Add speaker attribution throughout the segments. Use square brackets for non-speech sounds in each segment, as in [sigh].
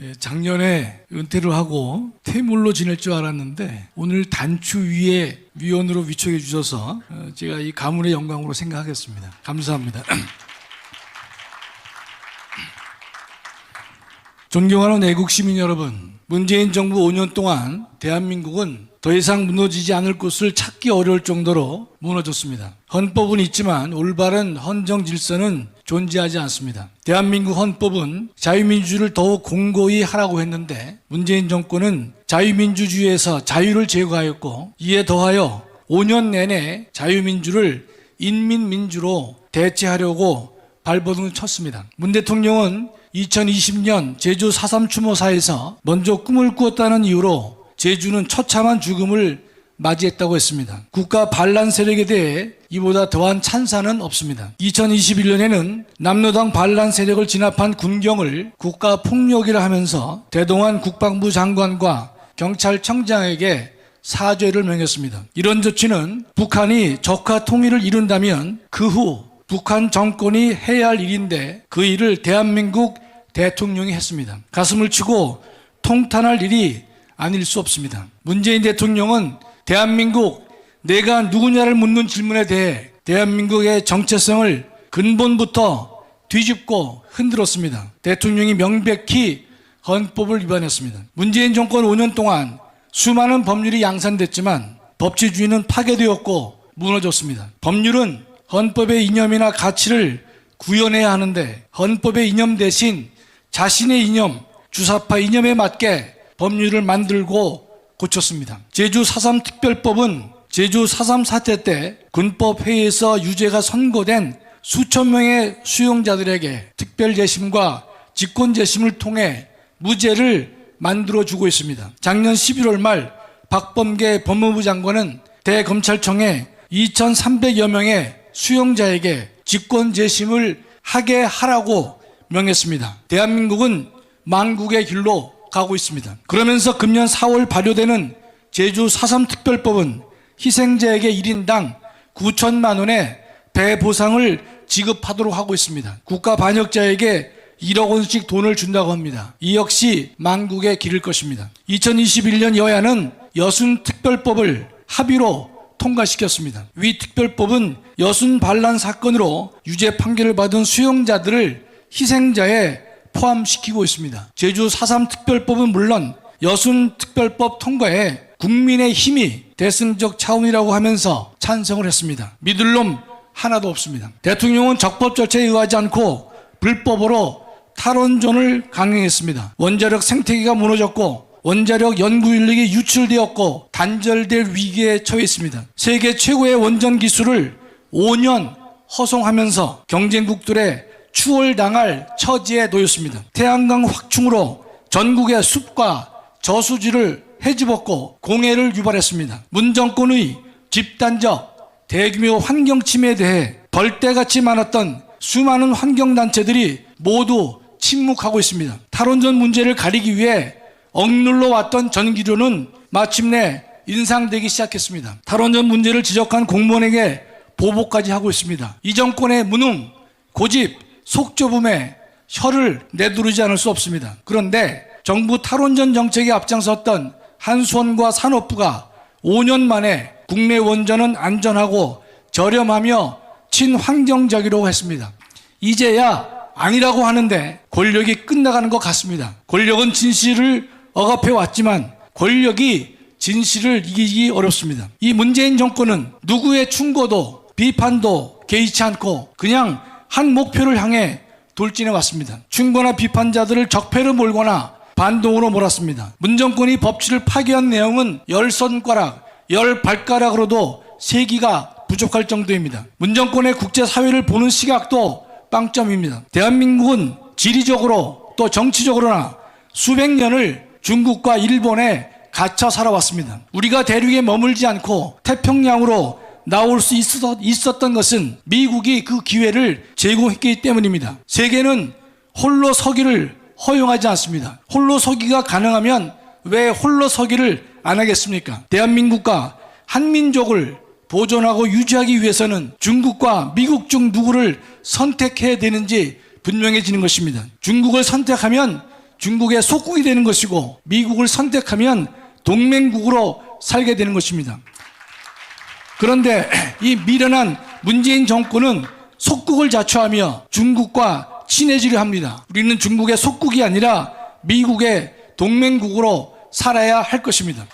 Speaker 1: 예, 작년에 은퇴를 하고 퇴물로 지낼 줄 알았는데 오늘 단추 위에 위원으로 위촉해 주셔서 어, 제가 이 가문의 영광으로 생각하겠습니다. 감사합니다. [clears throat] 존경하는 애국 시민 여러분, 문재인 정부 5년 동안 대한민국은 더 이상 무너지지 않을 곳을 찾기 어려울 정도로 무너졌습니다. 헌법은 있지만 올바른 헌정 질서는 존재하지 않습니다. 대한민국 헌법은 자유민주주의를 더욱 공고히 하라고 했는데 문재인 정권은 자유민주주의에서 자유를 제거하였고 이에 더하여 5년 내내 자유민주를 인민민주로 대체하려고 발버둥을 쳤습니다. 문 대통령은 2020년 제주 4.3 추모사에서 먼저 꿈을 꾸었다는 이유로 제주는 처참한 죽음을 맞이했다고 했습니다. 국가 반란 세력에 대해 이보다 더한 찬사는 없습니다. 2021년에는 남로당 반란 세력을 진압한 군경을 국가 폭력이라 하면서 대동한 국방부 장관과 경찰청장에게 사죄를 명했습니다. 이런 조치는 북한이 적화 통일을 이룬다면 그 후 북한 정권이 해야 할 일인데 그 일을 대한민국 대통령이 했습니다. 가슴을 치고 통탄할 일이 아닐 수 없습니다. 문재인 대통령은 대한민국 내가 누구냐를 묻는 질문에 대해 대한민국의 정체성을 근본부터 뒤집고 흔들었습니다. 대통령이 명백히 헌법을 위반했습니다. 문재인 정권 5년 동안 수많은 법률이 양산됐지만 법치주의는 파괴되었고 무너졌습니다. 법률은 헌법의 이념이나 가치를 구현해야 하는데 헌법의 이념 대신 자신의 이념, 주사파 이념에 맞게 법률을 만들고 고쳤습니다. 제주 4.3 특별법은 제주 4.3 사태 때 군법 회의에서 유죄가 선고된 수천 명의 수용자들에게 특별 재심과 직권 재심을 통해 무죄를 만들어 주고 있습니다. 작년 11월 말 박범계 법무부 장관은 대검찰청에 2,300여 명의 수용자에게 직권 재심을 하게 하라고 명했습니다. 대한민국은 망국의 길로 가고 있습니다. 그러면서 금년 4월 발효되는 제주 4.3 특별법은 희생자에게 1인당 9천만 원의 배보상을 지급하도록 하고 있습니다. 국가 반역자에게 1억 원씩 돈을 준다고 합니다. 이 역시 망국의 길일 것입니다. 2021년 여야는 여순 특별법을 합의로 통과시켰습니다. 위 특별법은 여순 반란 사건으로 유죄 판결을 받은 수용자들을 희생자에 포함시키고 있습니다. 제주 4.3 특별법은 물론 여순 특별법 통과에 국민의 힘이 대승적 차원이라고 하면서 찬성을 했습니다. 믿을 놈 하나도 없습니다. 대통령은 적법 절차에 의하지 않고 불법으로 탈원전을 강행했습니다. 원자력 생태계가 무너졌고 원자력 연구 인력이 유출되었고 단절될 위기에 처했습니다. 세계 최고의 원전 기술을 5년 허송하면서 경쟁국들의 추월당할 처지에 놓였습니다. 태양광 확충으로 전국의 숲과 저수지를 해집었고 공해를 유발했습니다. 문 정권의 집단적 대규모 환경 침해에 대해 벌떼같이 많았던 수많은 환경단체들이 모두 침묵하고 있습니다. 탈원전 문제를 가리기 위해 억눌러 왔던 전기료는 마침내 인상되기 시작했습니다. 탈원전 문제를 지적한 공무원에게 보복까지 하고 있습니다. 이 정권의 무능, 고집, 속좁음에 혀를 내두르지 않을 수 없습니다. 그런데 정부 탈원전 정책에 앞장섰던 한수원과 산업부가 5년 만에 국내 원전은 안전하고 저렴하며 친환경적이라고 했습니다. 이제야 아니라고 하는데 권력이 끝나가는 것 같습니다. 권력은 진실을 억압해 왔지만 권력이 진실을 이기기 어렵습니다. 이 문재인 정권은 누구의 충고도 비판도 개의치 않고 그냥 한 목표를 향해 돌진해 왔습니다. 충고나 비판자들을 적폐로 몰거나 반동으로 몰았습니다. 문 정권이 법치를 파괴한 내용은 열 손가락, 열 발가락으로도 세기가 부족할 정도입니다. 문 정권의 국제사회를 보는 시각도 빵점입니다. 대한민국은 지리적으로 또 정치적으로나 수백 년을 중국과 일본에 갇혀 살아왔습니다. 우리가 대륙에 머물지 않고 태평양으로 나올 수 있었, 던 것은 미국이 그 기회를 제공했기 때문입니다. 세계는 홀로 서기를 허용하지 않습니다. 홀로 서기가 가능하면 왜 홀로 서기를 안 하겠습니까? 대한민국과 한민족을 보존하고 유지하기 위해서는 중국과 미국 중 누구를 선택해야 되는지 분명해지는 것입니다. 중국을 선택하면 중국의 속국이 되는 것이고 미국을 선택하면 동맹국으로 살게 되는 것입니다. 그런데 이 미련한 문재인 정권은 속국을 자처하며 중국과 친해지려 합니다. 우리는 중국의 속국이 아니라 미국의 동맹국으로 살아야 할 것입니다.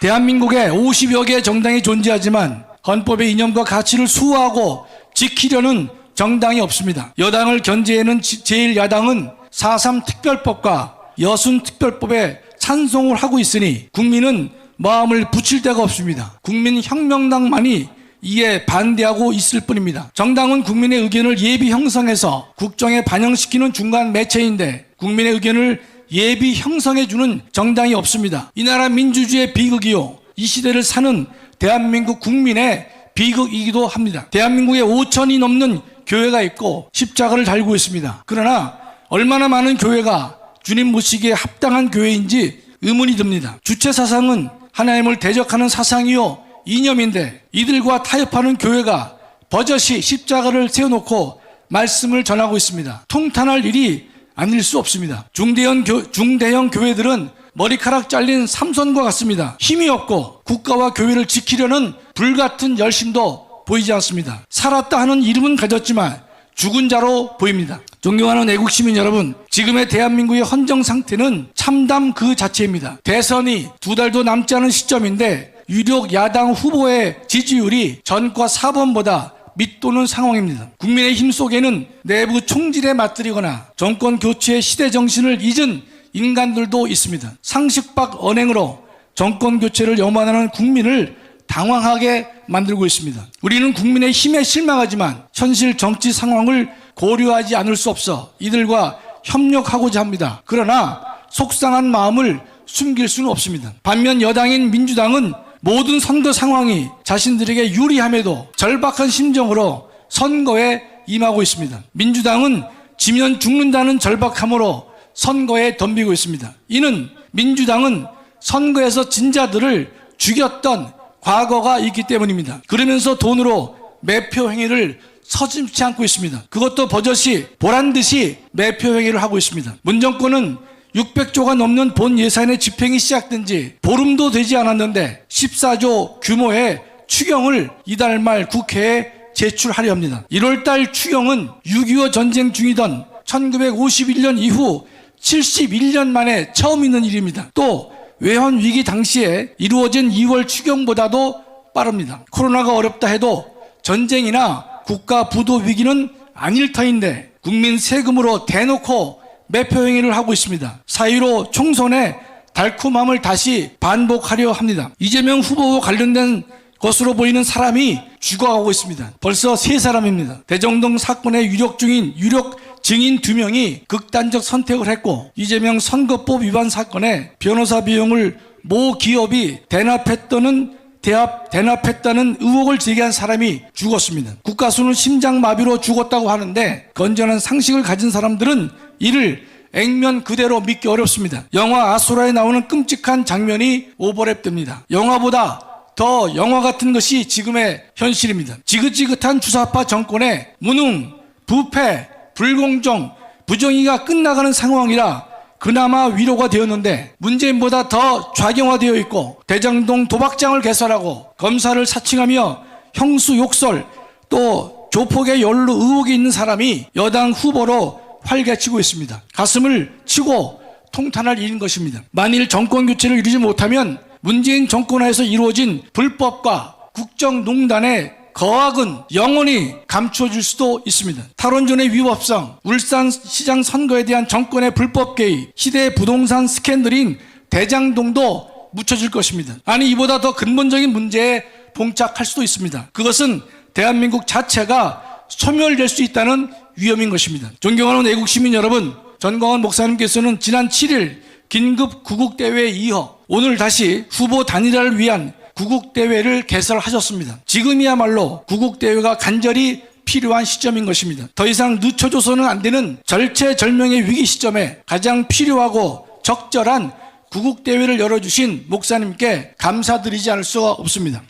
Speaker 1: 대한민국에 50여 개의 정당이 존재하지만 헌법의 이념과 가치를 수호하고 지키려는 정당이 없습니다. 여당을 견제하는 제1야당은 4.3 특별법과 여순 특별법에 찬송을 하고 있으니 국민은 마음을 붙일 데가 없습니다. 국민혁명당만이 이에 반대하고 있을 뿐입니다. 정당은 국민의 의견을 예비 형성해서 국정에 반영시키는 중간 매체인데 국민의 의견을 예비 형성해주는 정당이 없습니다. 이 나라 민주주의의 비극이요. 이 시대를 사는 대한민국 국민의 비극이기도 합니다. 대한민국에 5천이 넘는 교회가 있고 십자가를 달고 있습니다. 그러나 얼마나 많은 교회가 주님 모시기에 합당한 교회인지 의문이 듭니다. 주체 사상은 하나님을 대적하는 사상이요 이념인데 이들과 타협하는 교회가 버젓이 십자가를 세워놓고 말씀을 전하고 있습니다. 통탄할 일이 아닐 수 없습니다. 중대형, 교, 중대형 교회들은 머리카락 잘린 삼손과 같습니다. 힘이 없고 국가와 교회를 지키려는 불같은 열심도 보이지 않습니다. 살았다 하는 이름은 가졌지만 죽은 자로 보입니다. 존경하는 애국 시민 여러분, 지금의 대한민국의 헌정 상태는 참담 그 자체입니다. 대선이 두 달도 남지 않은 시점인데 유력 야당 후보의 지지율이 전과 4번보다 밑도는 상황입니다. 국민의 힘 속에는 내부 총질에 맞들이거나 정권 교체의 시대 정신을 잊은 인간들도 있습니다. 상식박 언행으로 정권 교체를 염원하는 국민을 당황하게 만들고 있습니다. 우리는 국민의 힘에 실망하지만 현실 정치 상황을 고려하지 않을 수 없어 이들과 협력하고자 합니다. 그러나 속상한 마음을 숨길 수는 없습니다. 반면 여당인 민주당은 모든 선거 상황이 자신들에게 유리함에도 절박한 심정으로 선거에 임하고 있습니다. 민주당은 지면 죽는다는 절박함으로 선거에 덤비고 있습니다. 이는 민주당은 선거에서 진자들을 죽였던 과거가 있기 때문입니다. 그러면서 돈으로 매표 행위를 서슴지 않고 있습니다. 그것도 버젓이 보란 듯이 매표 행위를 하고 있습니다. 문정권은 600조가 넘는 본 예산의 집행이 시작된 지 보름도 되지 않았는데 14조 규모의 추경을 이달 말 국회에 제출하려 합니다. 1월달 추경은 6.25 전쟁 중이던 1951년 이후 71년 만에 처음 있는 일입니다. 또 외환 위기 당시에 이루어진 2월 추경보다도 빠릅니다. 코로나가 어렵다 해도 전쟁이나 국가 부도 위기는 아닐 터인데 국민 세금으로 대놓고 매표 행위를 하고 있습니다. 사이로 총선의 달콤함을 다시 반복하려 합니다. 이재명 후보와 관련된 것으로 보이는 사람이 죽어가고 있습니다. 벌써 세 사람입니다. 대정동 사건의 유력 중인 유력 증인 두 명이 극단적 선택을 했고 이재명 선거법 위반 사건에 변호사 비용을 모 기업이 대납했다는 대합 대납했다는 의혹을 제기한 사람이 죽었습니다. 국가수는 심장마비로 죽었다고 하는데 건전한 상식을 가진 사람들은 이를 액면 그대로 믿기 어렵습니다. 영화 아수라에 나오는 끔찍한 장면이 오버랩됩니다. 영화보다 더 영화 같은 것이 지금의 현실입니다. 지긋지긋한 주사파 정권의 무능, 부패, 불공정, 부정의가 끝나가는 상황이라 그나마 위로가 되었는데 문재인보다 더 좌경화되어 있고 대장동 도박장을 개설하고 검사를 사칭하며 형수 욕설 또 조폭의 연루 의혹이 있는 사람이 여당 후보로 활개치고 있습니다. 가슴을 치고 통탄할 일인 것입니다. 만일 정권 교체를 이루지 못하면 문재인 정권 하에서 이루어진 불법과 국정농단의 거악은 영원히 감춰질 수도 있습니다. 탈원전의 위법성, 울산시장 선거에 대한 정권의 불법 개입, 시대의 부동산 스캔들인 대장동도 묻혀질 것입니다. 아니 이보다 더 근본적인 문제에 봉착할 수도 있습니다. 그것은 대한민국 자체가 소멸될 수 있다는 위험인 것입니다. 존경하는 애국 시민 여러분, 전광훈 목사님께서는 지난 7일 긴급 구국대회 이어 오늘 다시 후보 단일화를 위한 구국대회를 개설하셨습니다. 지금이야말로 구국대회가 간절히 필요한 시점인 것입니다. 더 이상 늦춰줘서는 안 되는 절체절명의 위기 시점에 가장 필요하고 적절한 구국대회를 열어주신 목사님께 감사드리지 않을 수가 없습니다.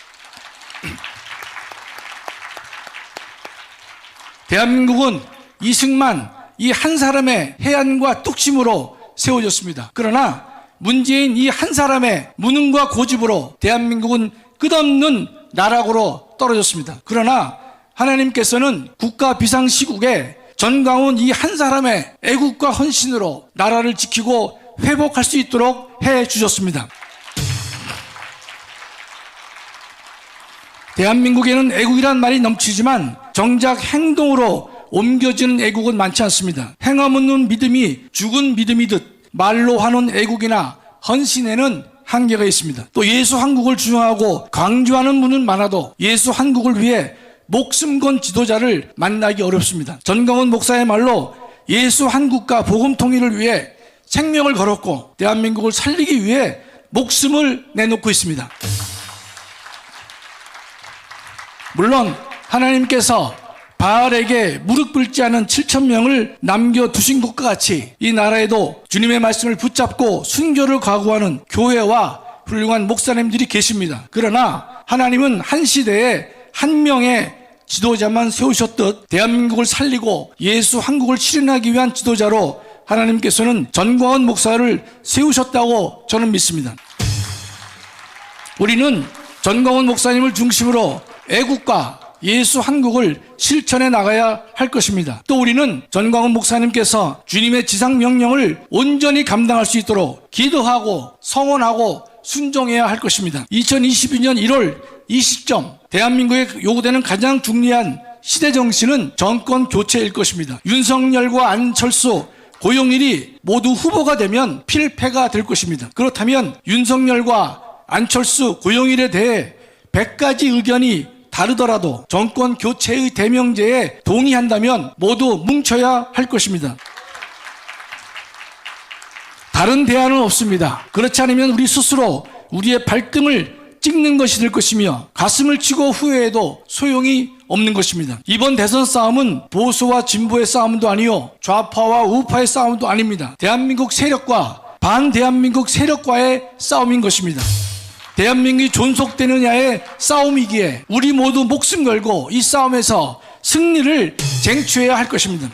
Speaker 1: [clears throat] 대한민국은 이승만, 이 한 사람의 해안과 뚝심으로 세워졌습니다. 그러나 문재인 이 한 사람의 무능과 고집으로 대한민국은 끝없는 나락으로 떨어졌습니다. 그러나 하나님께서는 국가 비상시국에 전광훈 이 한 사람의 애국과 헌신으로 나라를 지키고 회복할 수 있도록 해 주셨습니다. 대한민국에는 애국이란 말이 넘치지만 정작 행동으로 옮겨지는 애국은 많지 않습니다. 행함 없는 믿음이 죽은 믿음이듯 말로 하는 애국이나 헌신에는 한계가 있습니다. 또 예수 한국을 주장하고 강조하는 분은 많아도 예수 한국을 위해 목숨 건 지도자를 만나기 어렵습니다. 전광훈 목사의 말로 예수 한국과 복음 통일을 위해 생명을 걸었고 대한민국을 살리기 위해 목숨을 내놓고 있습니다. 물론 하나님께서 바알에게 무릎 꿇지 않은 7천 명을 남겨 두신 것과 같이 이 나라에도 주님의 말씀을 붙잡고 순교를 각오하는 교회와 훌륭한 목사님들이 계십니다. 그러나 하나님은 한 시대에 한 명의 지도자만 세우셨듯 대한민국을 살리고 예수 한국을 실현하기 위한 지도자로 하나님께서는 전광훈 목사를 세우셨다고 저는 믿습니다. 우리는 전광훈 목사님을 중심으로 애국과 예수 한국을 실천해 나가야 할 것입니다. 또 우리는 전광훈 목사님께서 주님의 지상 명령을 온전히 감당할 수 있도록 기도하고 성원하고 순종해야 할 것입니다. 2022년 1월 이 시점 대한민국에 요구되는 가장 중요한 시대 정신은 정권 교체일 것입니다. 윤석열과 안철수 고용일이 모두 후보가 되면 필패가 될 것입니다. 그렇다면 윤석열과 안철수 고용일에 대해 100가지 의견이 다르더라도 정권 교체의 대명제에 동의한다면 모두 뭉쳐야 할 것입니다. 다른 대안은 없습니다. 그렇지 않으면 우리 스스로 우리의 발등을 찍는 것이 될 것이며 가슴을 치고 후회해도 소용이 없는 것입니다. 이번 대선 싸움은 보수와 진보의 싸움도 아니요 좌파와 우파의 싸움도 아닙니다. 대한민국 세력과 반대한민국 세력과의 싸움인 것입니다. 대한민국이 존속되느냐의 싸움이기에 우리 모두 목숨 걸고 이 싸움에서 승리를 쟁취해야 할 것입니다.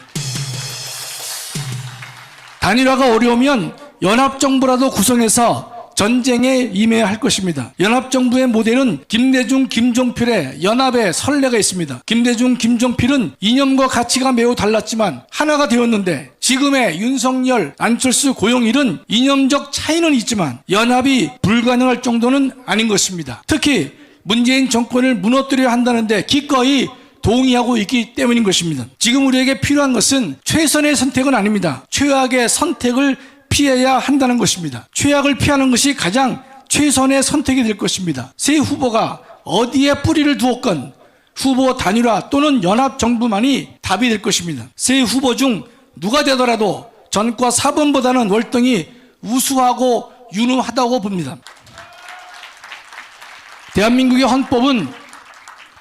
Speaker 1: 단일화가 어려우면 연합정부라도 구성해서 전쟁에 임해야 할 것입니다. 연합정부의 모델은 김대중, 김종필의 연합의 선례가 있습니다. 김대중, 김종필은 이념과 가치가 매우 달랐지만 하나가 되었는데 지금의 윤석열, 안철수, 고용일은 이념적 차이는 있지만 연합이 불가능할 정도는 아닌 것입니다. 특히 문재인 정권을 무너뜨려야 한다는데 기꺼이 동의하고 있기 때문인 것입니다. 지금 우리에게 필요한 것은 최선의 선택은 아닙니다. 최악의 선택을 피해야 한다는 것입니다. 최악을 피하는 것이 가장 최선의 선택이 될 것입니다. 새 후보가 어디에 뿌리를 두었건 후보 단일화 또는 연합 정부만이 답이 될 것입니다. 새 후보 중 누가 되더라도 전과 4번보다는 월등히 우수하고 유능하다고 봅니다. 대한민국의 헌법은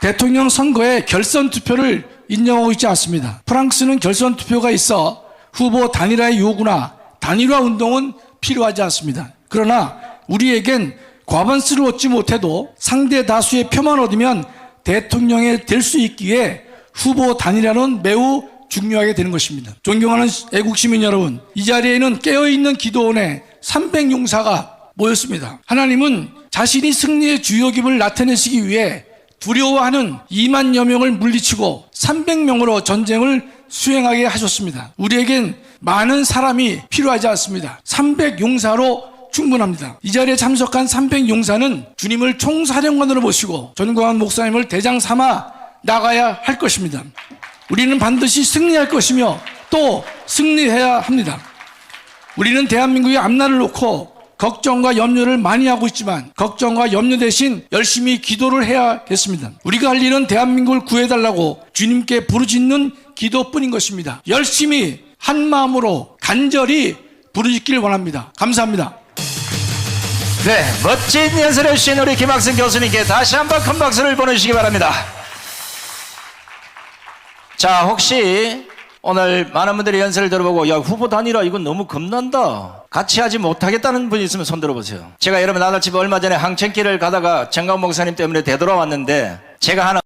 Speaker 1: 대통령 선거에 결선 투표를 인정하고 있지 않습니다. 프랑스는 결선 투표가 있어 후보 단일화의 요구나 단일화 운동은 필요하지 않습니다. 그러나 우리에겐 과반수를 얻지 못해도 상대 다수의 표만 얻으면 대통령이 될 수 있기에 후보 단일화는 매우 중요하게 되는 것입니다. 존경하는 애국 시민 여러분, 이 자리에는 깨어있는 기도원의 300용사가 모였습니다. 하나님은 자신이 승리의 주역임을 나타내시기 위해 두려워하는 2만여 명을 물리치고 300명으로 전쟁을 수행하게 하셨습니다. 우리에겐 많은 사람이 필요하지 않습니다. 300용사로 충분합니다. 이 자리에 참석한 300용사는 주님을 총사령관으로 모시고 전광환 목사님을 대장 삼아 나가야 할 것입니다. 우리는 반드시 승리할 것이며 또 승리해야 합니다. 우리는 대한민국의 앞날을 놓고 걱정과 염려를 많이 하고 있지만 걱정과 염려 대신 열심히 기도를 해야겠습니다. 우리가 할 일은 대한민국을 구해달라고 주님께 부르짖는 기도뿐인 것입니다. 열심히 한 마음으로 간절히 부르짖기를 원합니다. 감사합니다.
Speaker 2: 네, 멋진 연설해 주신 우리 김학승 교수님께 다시 한번 큰 박수를 보내주시기 바랍니다. 자, 혹시 오늘 많은 분들이 연설을 들어보고 야 후보 단일화 이건 너무 겁난다. 같이 하지 못하겠다는 분이 있으면 손 들어보세요. 제가 여러분 나들집에 얼마 전에 항천길을 가다가 정강 목사님 때문에 되돌아왔는데 제가 하는